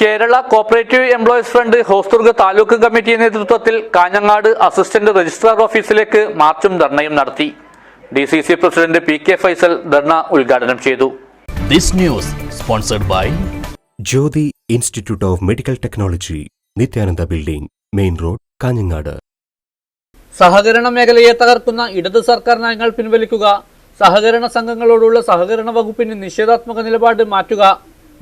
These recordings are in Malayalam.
Kerala cooperative employees front Hosdurg taluk committee നേതൃത്വത്തിൽ കാഞ്ഞങ്ങാട് അസിസ്റ്റന്റ് രജിസ്ട്രാർ ഓഫീസിലേക്ക് മാർച്ചും ധർണയും നടത്തി. D C C president P K Faisal dharna ഉദ്ഘാടനം ചെയ്തു. This news sponsored by Jyothi institute of medical technology Nithyananda building main road Kanhangad. സഹകരണ മേഖലയെ തകർക്കുന്ന ഇടത് സർക്കാർ നയങ്ങൾ പിൻവലിക്കുക സഹകരണ സംഘങ്ങളോടുള്ള സഹകരണ വകുപ്പിന് നിഷേധാത്മക നിലപാട് മാറ്റുക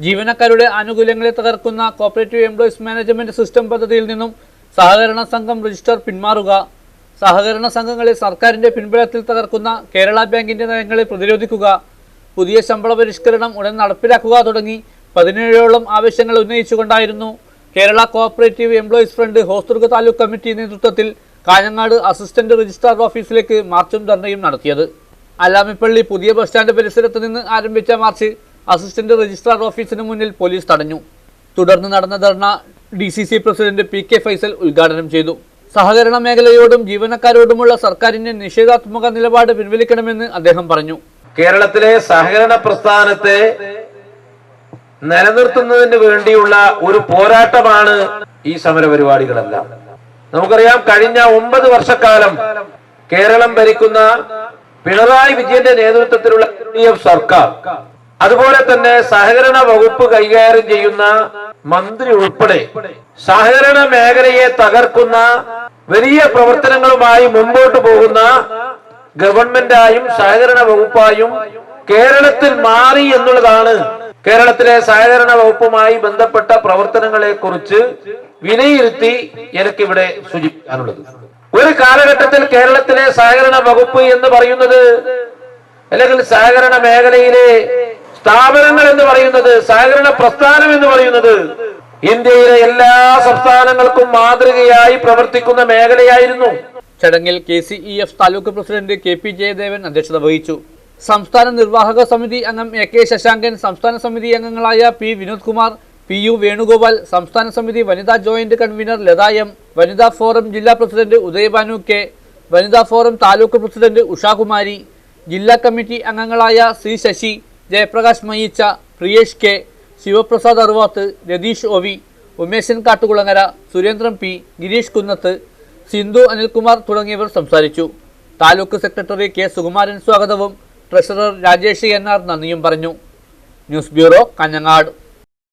ജീവനക്കാരുടെ ആനുകൂല്യങ്ങളെ തകർക്കുന്ന കോപ്പറേറ്റീവ് എംപ്ലോയീസ് മാനേജ്മെന്റ് സിസ്റ്റം പദ്ധതിയിൽ നിന്നും സഹകരണ സംഘം രജിസ്റ്റർ പിന്മാറുക. സഹകരണ സംഘങ്ങളെ സർക്കാരിന്റെ പിൻബലത്തിൽ തകർക്കുന്ന കേരള ബാങ്കിന്റെ നയങ്ങളെ പ്രതിരോധിക്കുക. പുതിയ ശമ്പള പരിഷ്കരണം ഉടൻ നടപ്പിലാക്കുക തുടങ്ങി പതിനേഴോളം ആവശ്യങ്ങൾ ഉന്നയിച്ചുകൊണ്ടായിരുന്നു Kerala cooperative employees front Hosdurg taluk committee നേതൃത്വത്തിൽ കാഞ്ഞങ്ങാട് അസിസ്റ്റന്റ് രജിസ്ട്രാർ ഓഫീസിലേക്ക് മാർച്ചും ധർണയും നടത്തിയത്. അലാമിപ്പള്ളി പുതിയ ബസ് സ്റ്റാൻഡ് പരിസരത്ത് നിന്ന് ആരംഭിച്ച മാർച്ച് അസിസ്റ്റന്റ് രജിസ്ട്രാർ ഓഫീസിന് മുന്നിൽ പോലീസ് തടഞ്ഞു. തുടർന്ന് നടന്ന dharna D C C president P K Faisal ഉദ്ഘാടനം ചെയ്തു. സഹകരണ മേഖലയോടും ജീവനക്കാരോടുമുള്ള സർക്കാരിന്റെ നിഷേധാത്മക നിലപാട് പിൻവലിക്കണമെന്ന് അദ്ദേഹം പറഞ്ഞു. കേരളത്തിലെ സഹകരണ പ്രസ്ഥാനത്തെ നിലനിർത്തുന്നതിന് വേണ്ടിയുള്ള ഒരു പോരാട്ടമാണ് ഈ സമര പരിപാടികളെല്ലാം നമുക്കറിയാം കഴിഞ്ഞ ഒമ്പത് വർഷക്കാലം കേരളം ഭരിക്കുന്ന പിണറായി വിജയന്റെ നേതൃത്വത്തിലുള്ള സർക്കാർ അതുപോലെ തന്നെ സഹകരണ വകുപ്പ് കൈകാര്യം ചെയ്യുന്ന മന്ത്രി ഉൾപ്പെടെ സഹകരണ മേഖലയെ തകർക്കുന്ന വലിയ പ്രവർത്തനങ്ങളുമായി മുമ്പോട്ട് പോകുന്ന ഗവൺമെന്റായും സഹകരണ വകുപ്പായും കേരളത്തിൽ മാറി എന്നുള്ളതാണ്. കേരളത്തിലെ സഹകരണ വകുപ്പുമായി ബന്ധപ്പെട്ട പ്രവർത്തനങ്ങളെ കുറിച്ച് വിലയിരുത്തി എനിക്കിവിടെ സൂചിപ്പിക്കാനുള്ളത്. ഒരു കാലഘട്ടത്തിൽ കേരളത്തിലെ സഹകരണ വകുപ്പ് എന്ന് പറയുന്നത് അല്ലെങ്കിൽ സഹകരണ മേഖലയിലെ സ്ഥാപനങ്ങൾ എന്ന് പറയുന്നത് സഹകരണ പ്രസ്ഥാനം എന്ന് പറയുന്നത് ഇന്ത്യയിലെ എല്ലാ സംസ്ഥാനങ്ങൾക്കും മാതൃകയായി പ്രവർത്തിക്കുന്ന മേഖലയായിരുന്നു. ചടങ്ങിൽ K C E F taluk president K P Jayadevan അധ്യക്ഷത വഹിച്ചു. സംസ്ഥാന നിർവാഹക സമിതി അംഗം എ കെ ശശാങ്കൻ സംസ്ഥാന സമിതി അംഗങ്ങളായ P Vinod Kumar P U Venugopal സംസ്ഥാന സമിതി വനിതാ ജോയിന്റ് കൺവീനർ ലത എം വനിതാ ഫോറം ജില്ലാ പ്രസിഡന്റ് ഉദയഭാനു കെ വനിതാ ഫോറം താലൂക്ക് പ്രസിഡന്റ് ഉഷാകുമാരി ജില്ലാ കമ്മിറ്റി അംഗങ്ങളായ C Sasi Jayaprakash Mayicha Priyesh K Sivaprasad Aruvath Ratheesh O V Umesan Kattukulangara Surendran P Gireesh Kunnath Sindhu Anilkumar തുടങ്ങിയവർ സംസാരിച്ചു. താലൂക്ക് സെക്രട്ടറി കെ സുകുമാരൻ സ്വാഗതവും ട്രഷറർ രാജേഷ് എൻ ആർ നന്ദിയും പറഞ്ഞു. News bureau Kanhangad.